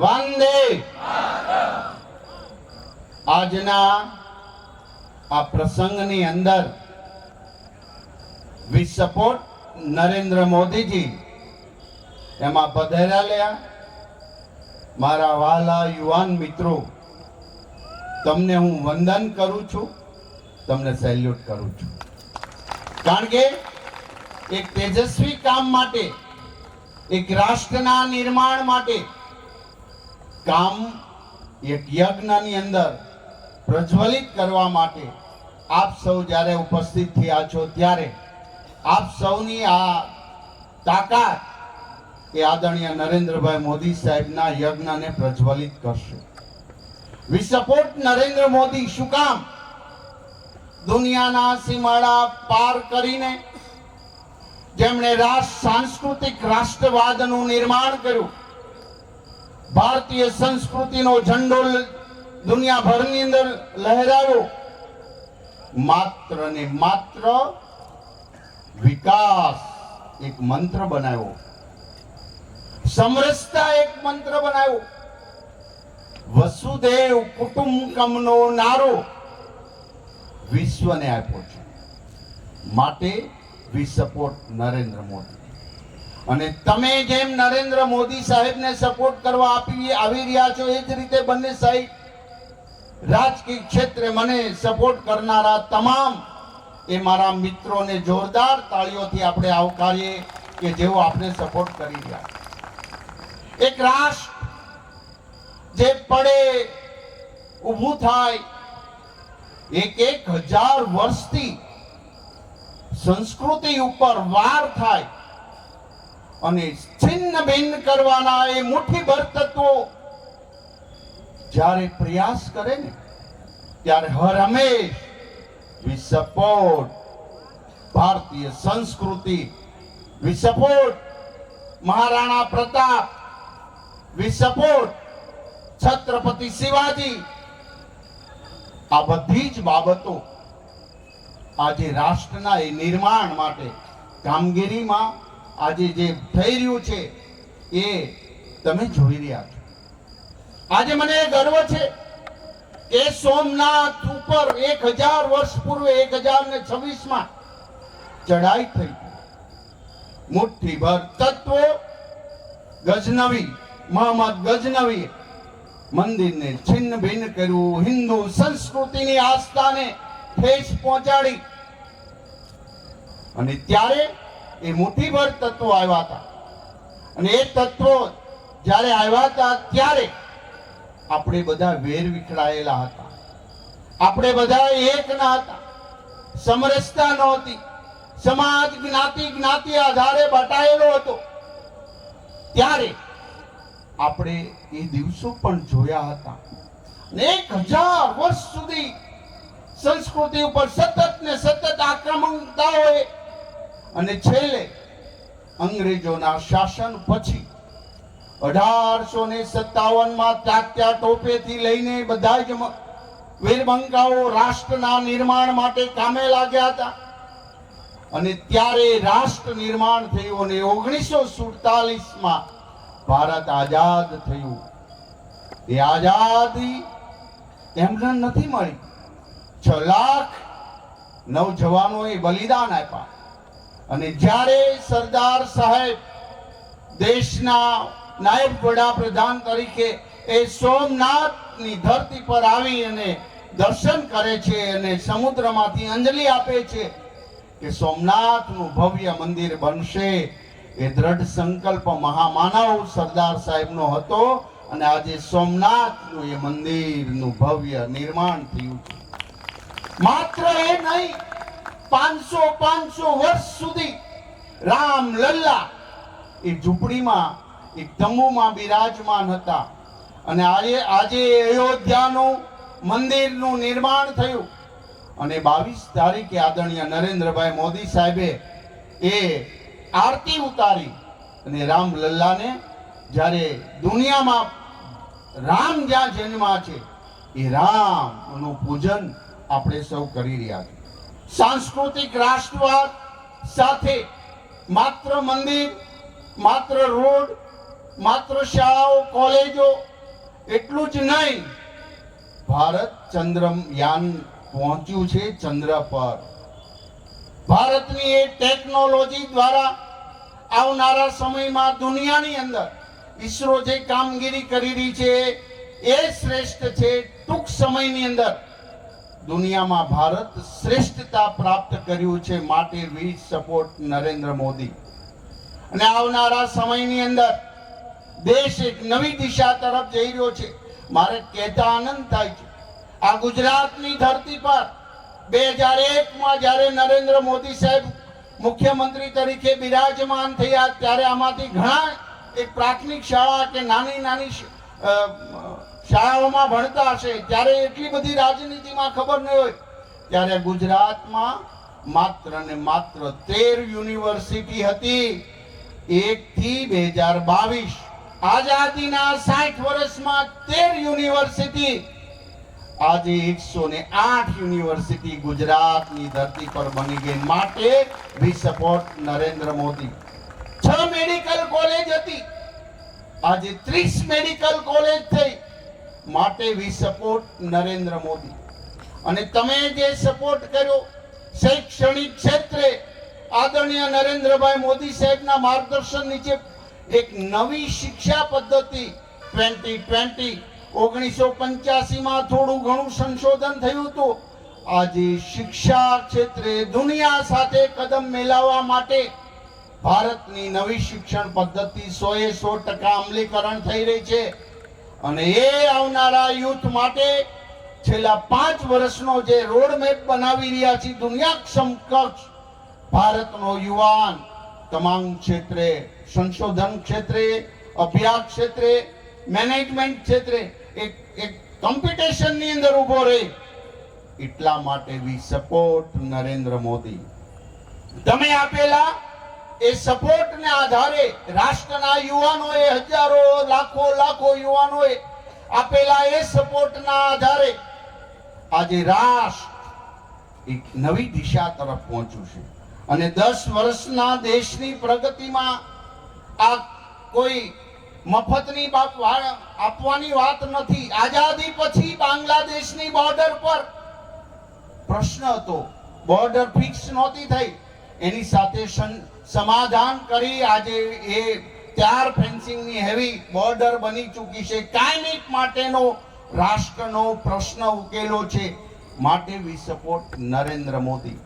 વંદે. આજના આ પ્રસંગની અંદર વી સપોર્ટ નરેન્દ્ર મોદીજી. એમાં પધારેલા મારા વાલા યુવાન મિત્રો, તમને હું વંદન કરું છું, તમને સેલ્યુટ કરું છું. કારણ કે એક તેજસ્વી કામ માટે, એક રાષ્ટ્રના નિર્માણ માટે કામ એક યજ્ઞની અંદર પ્રજ્વલિત કરવા માટે આપ સૌ જ્યારે ઉપસ્થિત થયા છો ત્યારે આપ સૌની આ તાકાત એ આદરણીય નરેન્દ્રભાઈ મોદી સાહેબના યજ્ઞને પ્રજ્વલિત કરશે. વી સપોર્ટ નરેન્દ્ર મોદી શું કામ? દુનિયાના સીમાડા પાર કરીને જેમણે રાષ્ટ્ર સાંસ્કૃતિક રાષ્ટ્રવાદનું નિર્માણ કર્યું ભારતીય સંસ્કૃતિનો ઝંડો દુનિયાભરની અંદર લહેરાવ્યો માત્ર ને માત્ર વિકાસ એક મંત્ર બનાવ્યો સમરસતા એક મંત્ર બનાવ્યો વસુદેવ કુટુંબકમનો નારો વિશ્વને આપ્યો છે. માટે વી સપોર્ટ નરેન્દ્ર મોદી. અને તમે જેમ નરેન્દ્ર મોદી સાહેબને સપોર્ટ કરવા આપી આવી રહ્યા છો, એ જ રીતે બંને સાહેબ રાજકીય ક્ષેત્રે મને સપોર્ટ કરનારા તમામ એ મારા મિત્રોને જોરદાર તાળીઓથી આપણે આવકારીએ કે જેઓ આપણે સપોર્ટ કરી રહ્યા એક રાષ્ટ્ર જે પડે ઊભું થાય, એક એક હજાર વર્ષથી સંસ્કૃતિ ઉપર વાર થાય અને છિન્ન ભિન્ન કરવાના એ મુઠ્ઠીભર તત્વો જ્યારે પ્રયાસ કરે ને, ત્યારે હર હંમેશ વી સપોર્ટ ભારતીય સંસ્કૃતિ. We support Maharana Pratap. We support Chhatrapati Shivaji. આ બધી જ બાબતો આજે રાષ્ટ્રના એ નિર્માણ માટે કામગીરીમાં આજે જે થઈ રહ્યું છે, એ તમે જોઈ રહ્યા છો. આજે મને ગર્વ છે કે સોમનાથ ઉપર એક હજાર વર્ષ પૂર્વે એક હજાર ને છવ્વીસમાં ચડાઈ થઈ મુઠ્ઠીભર તત્વો ગજનવી મોહમ્મદ ગજનવી મંદિરને છિન્ન ભિન્ન કર્યું. હિન્દુ સંસ્કૃતિની આસ્થાને ઠેસ પહોંચાડી. અને ત્યારે એ મુઠ્ઠીભર તત્વો આવ્યા હતા. અને એ તત્વો જ્યારે આવ્યા હતા ત્યારે આપણે બધા વેર વિખડાયેલા હતા. આપણે બધા એક ના હતા. સમરસતા નહોતી. સમાજ જ્ઞાતિ જ્ઞાતિ આધારે બટાયેલો હતો. ત્યારે આપણે એ દિવસો પણ જોયા હતા. અને એક હજાર વર્ષ સુધી સંસ્કૃતિ ઉપર સતત ને સતત આક્રમણતાઓએ અને છેલ્લે અંગ્રેજોના શાસન પછી અઢારસો ને સત્તાવનમાં તાત્યા ટોપેથી લઈને બધા જ વીરબંકાઓ રાષ્ટ્રના નિર્માણ માટે કામે લાગ્યા હતા. અને ત્યારે રાષ્ટ્ર નિર્માણ થયું અને ઓગણીસો સુડતાલીસમાં ભારત આઝાદ થયું. એ આઝાદી એમને નથી મળી. છ લાખ નવજવાનોએ બલિદાન આપ્યા. અને જ્યારે સરદાર સાહેબ દેશના નાયબ વડાપ્રધાન તરીકે એ સોમનાથની ધરતી પર આવી અને દર્શન કરે છે અને સમુદ્રમાંથી અંજલિ આપે છે કે સોમનાથનું ભવ્ય મંદિર બનશે. એ દ્રઢ સંકલ્પ મહામાનવ સરદાર સાહેબનો હતો અને આજે સોમનાથનું એ મંદિરનું ભવ્ય નિર્માણ થયું છે. માત્ર એ નહીં પાંચસો પાંચસો વર્ષ સુધી રામ લલ્લા એ ઝૂંપડીમાં, એ તંબુમાં બિરાજમાન હતા. અને આજે આજે અયોધ્યાનું મંદિરનું નિર્માણ થયું. અને બાવીસ તારીખે આદરણીય નરેન્દ્રભાઈ મોદી સાહેબે એ આરતી ઉતારી. અને રામ લલ્લાને જ્યારે દુનિયામાં રામ જ્યાં જન્મા છે, એ રામનું પૂજન આપણે સૌ કરી રહ્યા છીએ. સાંસ્કૃતિક રાષ્ટ્રવાદ સાથે માત્ર મંદિર, માત્ર રોડ, માત્ર શાળાઓ, કોલેજો એટલું જ નહીં. ભારત ચંદ્રયાન પહોંચ્યું છે ચંદ્ર પર. ભારતની એ ટેકનોલોજી દ્વારા આવનારા સમયમાં દુનિયાની અંદર ઈસરો જે કામગીરી કરી રહી છે એ શ્રેષ્ઠ છે ટૂંક સમયની અંદર. દુનિયામાં ભારત શ્રેષ્ઠતા પ્રાપ્ત કર્યું છે માટે વી સપોર્ટ નરેન્દ્ર મોદી. અને આવનારા સમયની અંદર દેશ એક નવી દિશા તરફ જઈ રહ્યો છે. મારે કહેતા આનંદ થાય છે. આ ગુજરાતની ધરતી પર બે હજાર એકમાં જ્યારે નરેન્દ્ર મોદી સાહેબ મુખ્યમંત્રી તરીકે બિરાજમાન થયા, ત્યારે આમાંથી ઘણા એક પ્રાથમિક શાળા કે નાની નાની શાળાઓમાં ભણતા હશે. ત્યારે એટલી બધી રાજનીતિમાં ખબર ન હોય. ત્યારે ગુજરાતમાં માત્ર ને માત્ર તેર યુનિવર્સિટી હતી. એક થી બે હજાર બાવીસ. આઝાદીના સાઠ વર્ષમાં તેર યુનિવર્સિટી. આજે એકસો ને આઠ યુનિવર્સિટી ગુજરાતની ધરતી પર બની ગઈ. માટે વી સપોર્ટ નરેન્દ્ર મોદી. છ મેડિકલ કોલેજ હતી. આજે ત્રીસ મેડિકલ કોલેજ થઈ. માટે વી સપોર્ટ નરેન્દ્ર મોદી. અને તમે જે સપોર્ટ કર્યો, શૈક્ષણિક ક્ષેત્રે આદરણીય નરેન્દ્રભાઈ મોદી સાહેબના માર્ગદર્શન નીચે એક નવી શિક્ષા પદ્ધતિ ટ્વેન્ટી ટ્વેન્ટી ઓગણીસો પંચ્યાસીમાં થોડું ઘણું સંશોધન થયું હતું. આજે શિક્ષા ક્ષેત્રે દુનિયા સાથે કદમ મેલાવવા માટે ભારતની નવી શિક્ષણ પદ્ધતિ સો એ સો ટકા અમલીકરણ થઈ રહી છે. અને એ આવનારા યુથ માટે છેલ્લા પાંચ વર્ષનો જે રોડ મેપ બનાવી રહ્યા છે દુનિયા સમકક્ષ ભારતનો યુવાન તમામ ક્ષેત્રે, સંશોધન ક્ષેત્રે, અભ્યાસ ક્ષેત્રે મેનેજમેન્ટ ક્ષેત્રે એક એક કોમ્પિટિશનની અંદર ઊભો રહે. એટલા માટે વી સપોર્ટ નરેન્દ્ર મોદી. તમે આપેલા એ સપોર્ટને આધારે રાષ્ટ્રના યુવાનોએ હજારો, લાખો લાખો યુવાનોએ આપેલા એ સપોર્ટના આધારે આજે રાષ્ટ્ર એક નવી દિશા તરફ પહોંચ્યું છે. અને દસ વર્ષના દેશની પ્રગતિમાં આ કોઈ મફતની આપવાની વાત નથી. આઝાદી પછી બાંગ્લાદેશની બોર્ડર પર પ્રશ્ન હતો. બોર્ડર ફિક્સ નહોતી થઈ. એની સાથે સમાધાન કરી. આજે એ ચાર ફેન્સિંગની હેવી બોર્ડર બની ચૂકી છે. કાયમિક માટેનો રાષ્ટ્રનો પ્રશ્ન ઉકેલો છે. માટે વી સપોર્ટ નરેન્દ્ર મોદી.